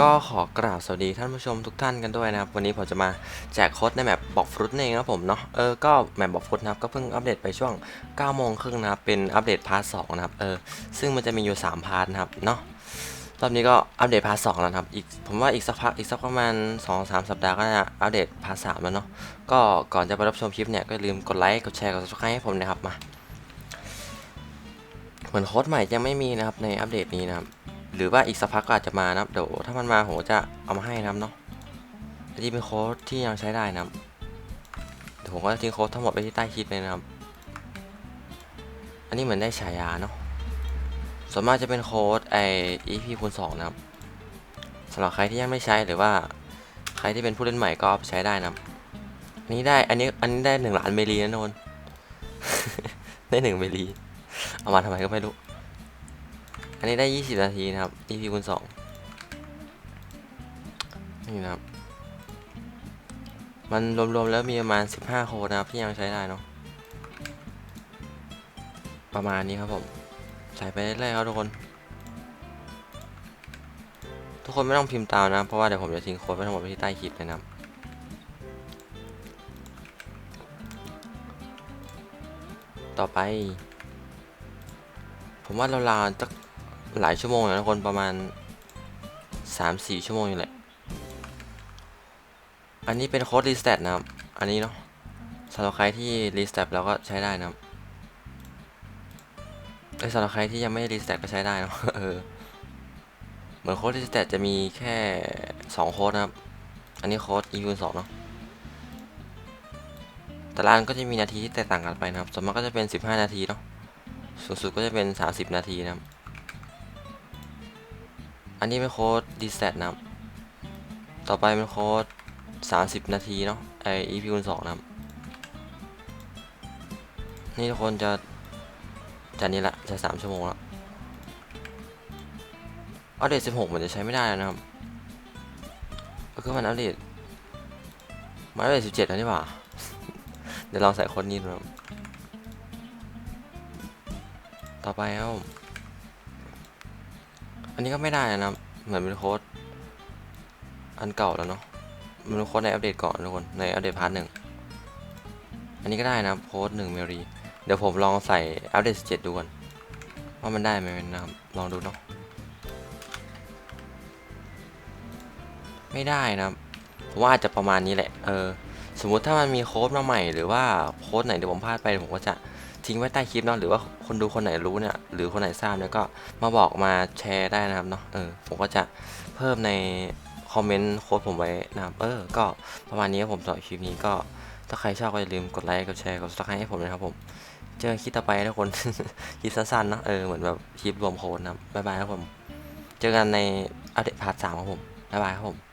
ก็ขอกราบสวัสดีท่านผู้ชมทุกท่านกันด้วยนะครับ วันนี้ผมจะมาแจกโค้ดในแมปบอกฟรุตเองนะครับผมเนาะเออก็แมปบอกฟรุตนะครับก็เพิ่งอัปเดตไปช่วง9โมงครึ่งนะครับเป็นอัปเดตพาร์ทสองนะครับเออซึ่งมันจะมีอยู่ 3 พาร์ทนะครับเนาะรอบนี้ก็อัปเดตพาร์ทสองแล้วนะครับอีกผมว่าอีกสักพักอีกสักประมาณ 2-3 สัปดาห์ก็จะอัปเดตพาร์ทสามแล้วเนาะก็ก่อนจะไปรับชมคลิปเนี่ยก็ลืมกดไลค์กดแชร์กด subscribe ให้ผมนะครับมาเหมือนโค้ดใหม่ยังไม่มีนะครับในอัปเดตนี้นะครับ หรือว่าอีกสักพักก็อาจจะมานะเดี๋ยวถ้ามันมาผมจะเอามาให้นะเนาะอันนี้เป็นโค้ดที่ยังใช้ได้นะเดี๋ยวผมก็จะทิ้งโค้ดทั้งหมดไว้ที่ใต้คลิปเลยนะครับ อันนี้เหมือนได้ฉายาเนาะส่วนมากจะเป็นโค้ดไอ EP คูณ2นะครับสำหรับใครที่ยังไม่ใช้หรือว่าใครที่เป็นผู้เล่นใหม่ก็เอาไปใช้ได้นะครับอันนี้ได้อันนี้อันนี้ได้หนึ่งล้านเมลีนะโนนได้หนึ่งเมลีเอามาทำไมก็ไม่รู้ นนี้ได้ 20 นาทีนะครับ EP คูณ2นี่นะครับ มันรวมๆแล้วมีประมาณ 15 โค้ดนะครับที่ยังใช้ได้เนาะ ประมาณนี้ครับผม ใส่ไปเรื่อยๆครับทุกคน ทุกคนไม่ต้องพิมพ์ตามนะ เพราะว่าเดี๋ยวผมจะทิ้งโค้ดไว้ทั้งหมดไว้ที่ใต้คลิปนะครับต่อไป ผมว่าเราลาๆจะ หลายชั่วโมงนะทุกคนประมาณ3-4ชั่วโมงอยู่แหละ อันนี้เป็นโค้ดรีส t ตนะครับ อันนี้เนาะสำหรับใครที่รีส t ตแล้วก็ใช้ได้นะครับไอสำหรับใครที่ยังไม่รีส t ตก็ใช้ได้เนาะเออ เหมือนโค้ดรีส t ตจะมีแค่2โค้ดนะครับ อันนี้โค้ด e คูณ2เนาะแต่ละอันก็จะมีนาทีที่แตกต่างกันไปนะครับ ส่วนมากก็จะเป็น 15 นาทีเนาะ สูงสุดก็จะเป็น 30 นาทีนะครับ อันนี้เป็นโค้ด d s t a t นะครับต่อไปเป็นโค้ด30 นาทีเนาะไอ EP คูณ2นะครับนี่ทุกคนจะจะนี้ละจะ 3 ชั่วโมงแล้วอัปเดต16มันจะใช้ไม่ได้แล้วนะครับ ก็คือมันอัปเดตมันอัปเดต17แล้วนี่หว่า เดี๋ยวลองใส่โค้ดนี้ดูนะครับต่อไปครับ อันนี้ก็ไม่ได้นะครับ เหมือนเป็นโค้ดอันเก่าแล้วเนาะ มันเป็นโค้ดในอัปเดตก่อนทุกคน ในอัปเดตพาร์ทหนึ่ง อันนี้ก็ได้นะครับโค้ดหนึ่งเมรี เดี๋ยวผมลองใส่อัปเดต17ดูก่อนว่ามันได้ไหมนะครับ ลองดูเนาะ ไม่ได้นะครับผมว่าอาจจะประมาณนี้แหละ เออ สมมุติถ้ามันมีโค้ดมาใหม่หรือว่าโค้ดไหนที่ผมพลาดไปผมก็จะทิ้งไว้ใต้คลิปเนาะหรือว่าคนดูคนไหนรู้เนี่ยหรือคนไหนทราบเนี่ยก็มาบอกมาแชร์ได้นะครับเนาะเออผมก็จะเพิ่มในคอมเมนต์โค้ดผมไว้นะครับเออก็ประมาณนี้ครับผมสำหรับคลิปนี้ก็ถ้าใครชอบก็อย่าลืมกดไลค์กดแชร์กดซับสไครต์ให้ผมนะครับผมเจอกันคลิปต่อไปนะทุกคนคลิปสั้นๆเนาะเออเหมือนแบบคลิปรวมโค้ดนะบบ๊ายบายครับผม เจอกันในอัปเดตพาร์ทสามครับผมบ๊ายบายครับผม